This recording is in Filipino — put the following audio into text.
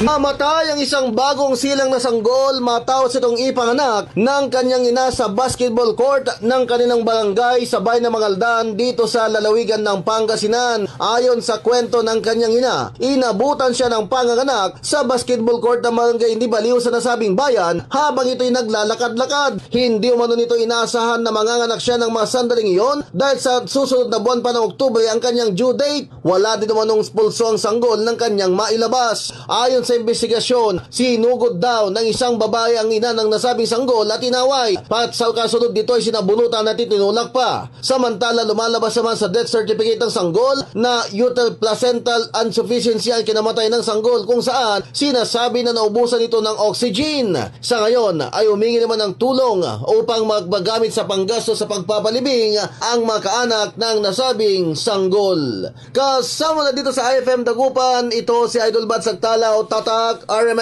Mamatay ang isang bagong silang na sanggol matapos itong ipanganak ng kanyang ina sa basketball court ng kanilang barangay sa bayan ng Mangaldan dito sa lalawigan ng Pangasinan. Ayon sa kwento ng kanyang ina, inabutan siya ng panganganak sa basketball court ng barangay hindi baliw sa nasabing bayan habang ito'y naglalakad-lakad. Hindi umano nito inaasahan na manganganak siya ng mga sandaling iyon dahil sa susunod na buwan pa ng Oktubre ang kanyang due date. Wala din umanong pulso ang sanggol ng kanyang mailabas. Ayon sa investigasyon, sinugod daw ng isang babae ang ina ng nasabing sanggol at inaway. Pat sa kasunod dito ay sinabunutan at itinulak pa. Samantala lumalabas naman sa death certificate ng sanggol na uterine placental insufficiency ang kinamatay ng sanggol kung saan sinasabi na naubusan ito ng oxygen. Sa ngayon ay humingi naman ng tulong upang magbagamit sa panggasto sa pagpapalibing ang mga kaanak ng nasabing sanggol. Kasama na dito sa IFM Dagupan, ito si Idol Bad Sagtalaw, Batak RMN.